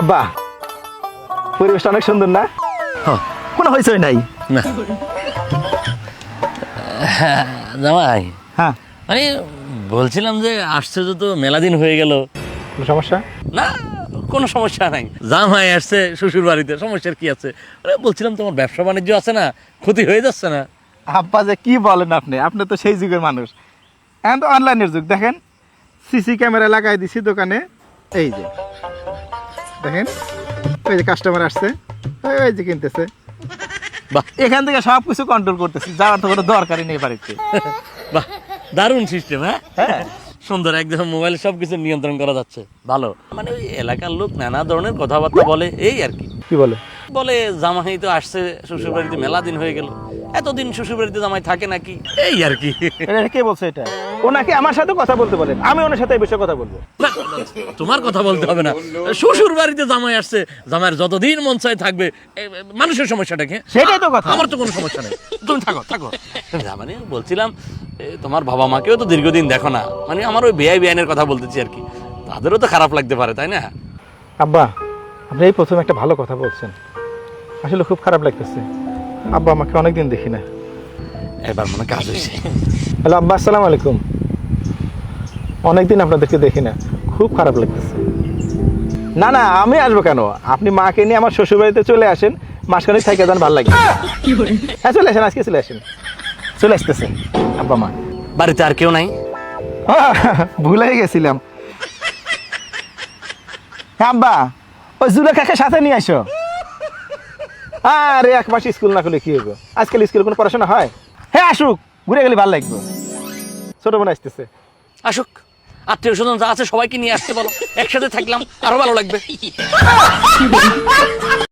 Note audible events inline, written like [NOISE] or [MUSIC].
আব্বা পরিবেশটা অনেক সুন্দর না? হ্যাঁ। কোনো হয়েছে নাই। না। হ্যাঁ, জামাই। হ্যাঁ। মানে বলছিলাম যে আশ্চর্য তো মেলা দিন হয়ে গেল। কোনো সমস্যা? না কোনো সমস্যা নাই। জামাই আসছে শ্বশুর বাড়িতে সমস্যার কি আছে? আরে বলছিলাম তোমার ব্যবসা বাণিজ্য আছে না ক্ষতি হয়ে যাচ্ছে না। আব্বা যে কি বলেন আপনি আপনি তো সেই যুগের মানুষ। এখন তো অনলাইনের যুগ দেখেন সিসি ক্যামেরা লাগাই দিছি দোকানে এই যে। দেখেন ওই যে কাস্টমার আসছে ওই ওই যে কিনতেছে। বাহ এখান থেকে সব কিছু কন্ট্রোল করতেছি যাওয়ার তো কোনো দরকারই নেই বাড়িতে। বাহ দারুণ সিস্টেম হ্যাঁ? হ্যাঁ। সুন্দর একদম মোবাইলে সব কিছু নিয়ন্ত্রণ করা যাচ্ছে ভালো। মানে ওই এলাকার লোক নানা ধরনের কথাবার্তা বলে এই আর কি। কি বলে? বলে জামাই তো আসছে শ্বশুর বাড়িতে মেলা দিন হয়ে গেল। এতদিন শ্বশুর বাড়িতে জামাই থাকে নাকি? এই আর কি। কে বলছে এটা? ওনাকে আমার সাথে কথা বলতে বলেন। আমি ওনার সাথে এই বিষয়ে কথা বলব। না, তোমার কথা বলতে হবে না। শ্বশুর বাড়িতে জামাই আসছে জামাইয়ের যতদিন মন চায় থাকবে এ, মানুষের সমস্যাটা কি? সেটাই তো কথা। আমার তো কোনো সমস্যা নেই। তুমি থাকো থাকো। না, মানে বলছিলাম এ, তোমার বাবা মাকেও তো দীর্ঘদিন দেখো না। মানে আমার ওই বেআই বেআইনের কথা বলতেছি আর কি। তাদেরও তো খারাপ লাগতে পারে তাই না? আব্বা আপনি এই প্রথম একটা ভালো কথা বলছেন। আসলে খুব খারাপ লাগতেছে। আব্বা আমাকে অনেকদিন দেখি না। এবার মনে কাজ হয়েছে। হ্যালো আব্বা আসসালামু আলাইকুম। অনেকদিন আপনাদেরকে দেখি না। খুব খারাপ লাগতেছে। না না আমি আসব কেন? আপনি মাকে নিয়ে আমার শ্বশুর বাড়িতে চলে আসেন মাসখানেক থেকে যান ভালো লাগে। হ্যাঁ চলে আসেন আজকে চলে আসেন। চলে আসতেছে আব্বা মা। বাড়িতে আর কেউ নাই? [LAUGHS] ভুলে গেছিলাম। হ্যাঁ আব্বা ওই জুলেখাকে সাথে নিয়ে আসো। আরে এক মাস স্কুল না করলে কি হবে আজকাল স্কুলে কোনো পড়াশোনা হয়? হ্যাঁ আসুক ঘুরে গেলে ভালো লাগবে। ছোট বোন আসতেছে। আসুক। আত্মীয় স্বজন যা আছে সবাইকে নিয়ে আসতে বলো। একসাথে থাকলাম আরও ভালো লাগবে। [LAUGHS]